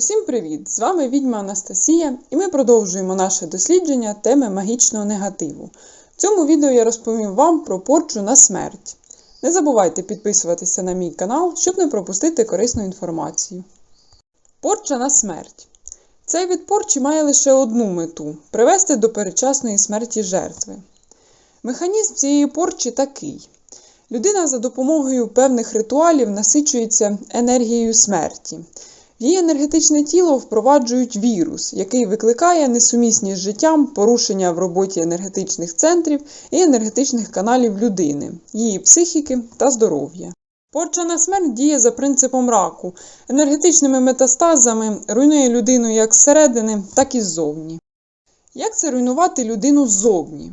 Усім привіт! З вами відьма Анастасія, і ми продовжуємо наше дослідження теми магічного негативу. В цьому відео я розповім вам про порчу на смерть. Не забувайте підписуватися на мій канал, щоб не пропустити корисну інформацію. Порча на смерть. Цей вид порчі має лише одну мету привести до передчасної смерті жертви. Механізм цієї порчі такий. Людина за допомогою певних ритуалів насичується енергією смерті. Її енергетичне тіло впроваджують вірус, який викликає несумісні з життям порушення в роботі енергетичних центрів і енергетичних каналів людини, її психіки та здоров'я. Порча на смерть діє за принципом раку, енергетичними метастазами руйнує людину як зсередини, так і ззовні. Як це руйнувати людину ззовні?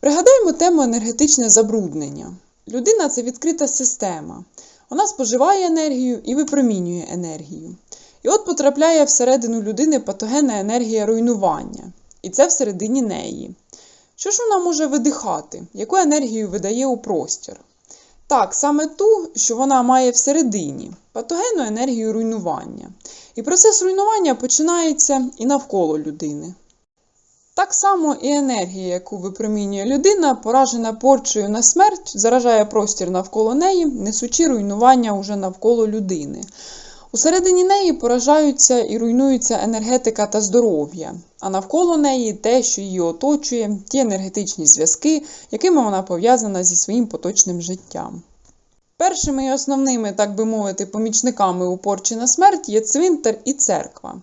Пригадаємо тему енергетичне забруднення. Людина це відкрита система. Вона споживає енергію і випромінює енергію. І от потрапляє всередину людини патогенна енергія руйнування. І це всередині неї. Що ж вона може видихати? Яку енергію видає у простір? Так, саме ту, що вона має всередині патогенну енергію руйнування. І процес руйнування починається і навколо людини. Так само і енергія, яку випромінює людина, поражена порчею на смерть, заражає простір навколо неї, несучи руйнування уже навколо людини. Усередині неї поражаються і руйнуються енергетика та здоров'я, а навколо неї те, що її оточує, ті енергетичні зв'язки, якими вона пов'язана зі своїм поточним життям. Першими і основними, так би мовити, помічниками у порчі на смерть є цвинтар і церква.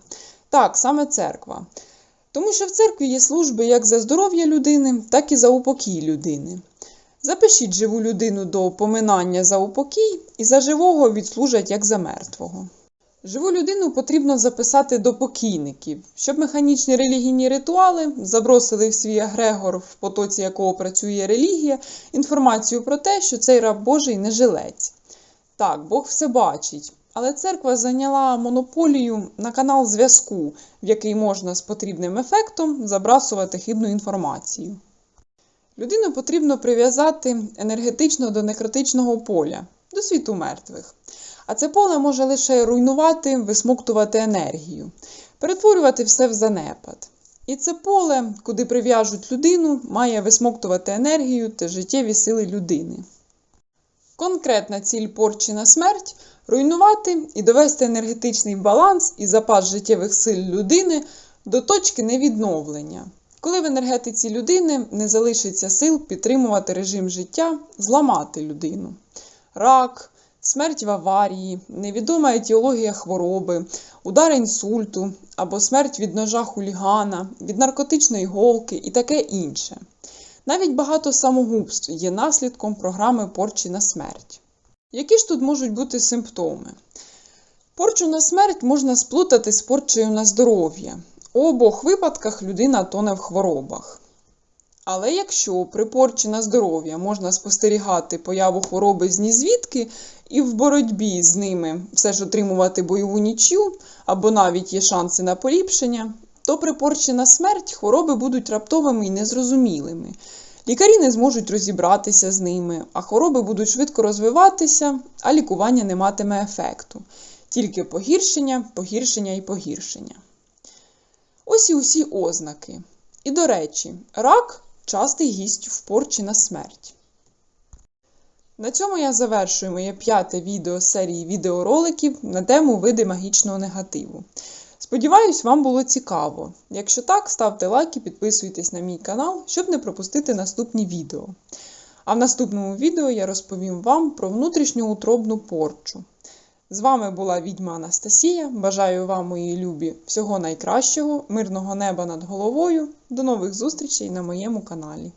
Так, саме церква. Тому що в церкві є служби як за здоров'я людини, так і за упокій людини. Запишіть живу людину до поминання за упокій і за живого відслужать як за мертвого. Живу людину потрібно записати до покійників, щоб механічні релігійні ритуали забросили в свій агрегор, в потоці якого працює релігія, інформацію про те, що цей раб Божий не жилець. Так, Бог все бачить, але церква зайняла монополію на канал зв'язку, в який можна з потрібним ефектом забрасувати хибну інформацію. Людину потрібно прив'язати енергетично до некротичного поля, до світу мертвих. А це поле може лише руйнувати, висмоктувати енергію, перетворювати все в занепад. І це поле, куди прив'яжуть людину, має висмоктувати енергію та життєві сили людини. Конкретна ціль порчі на смерть руйнувати і довести енергетичний баланс і запас життєвих сил людини до точки невідновлення, коли в енергетиці людини не залишиться сил підтримувати режим життя, зламати людину. Рак, смерть в аварії, невідома етіологія хвороби, удар інсульту або смерть від ножа хулігана, від наркотичної голки і таке інше. Навіть багато самогубств є наслідком програми порчі на смерть. Які ж тут можуть бути симптоми? Порчу на смерть можна сплутати з порчею на здоров'я. У обох випадках людина тоне в хворобах. Але якщо при порчі на здоров'я можна спостерігати появу хвороби з нізвідки і в боротьбі з ними все ж отримувати бойову нічю або навіть є шанси на поліпшення, то при порчі на смерть хвороби будуть раптовими і незрозумілими. Лікарі не зможуть розібратися з ними, а хвороби будуть швидко розвиватися, а лікування не матиме ефекту. Тільки погіршення, погіршення і погіршення. Ось і усі ознаки. І, до речі, рак частий гість в порчі на смерть. На цьому я завершую моє п'яте відео серії відеороликів на тему види магічного негативу. Сподіваюсь, вам було цікаво. Якщо так, ставте лайк і підписуйтесь на мій канал, щоб не пропустити наступні відео. А в наступному відео я розповім вам про внутрішню утробну порчу. З вами була відьма Анастасія. Бажаю вам, мої любі, всього найкращого, мирного неба над головою. До нових зустрічей на моєму каналі.